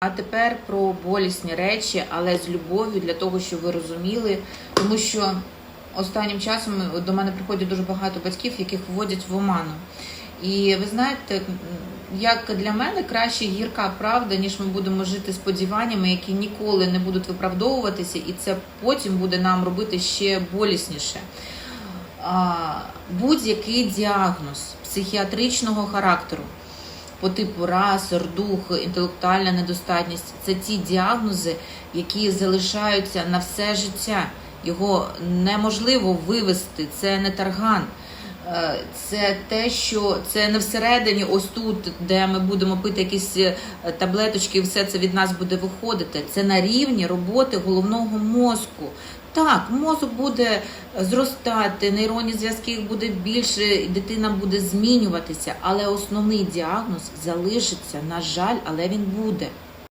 А тепер про болісні речі, але з любов'ю для того, щоб ви розуміли, тому що останнім часом до мене приходять дуже багато батьків, яких вводять в оману. І ви знаєте, як для мене краще гірка правда, ніж ми будемо жити сподіваннями, які ніколи не будуть виправдовуватися, і це потім буде нам робити ще болісніше. Будь-який діагноз психіатричного характеру по типу рас, дух, інтелектуальна недостатність це ті діагнози, які залишаються на все життя. Його неможливо вивести, це не тарган. Е, Це те, що це не всередині, ось тут, де ми будемо пити якісь е, таблеточки, і все це від нас буде виходити. Це на рівні роботи головного мозку. Так, мозок буде зростати, нейронні зв'язки буде більше, дитина буде змінюватися, але основний діагноз залишиться, на жаль, але він буде.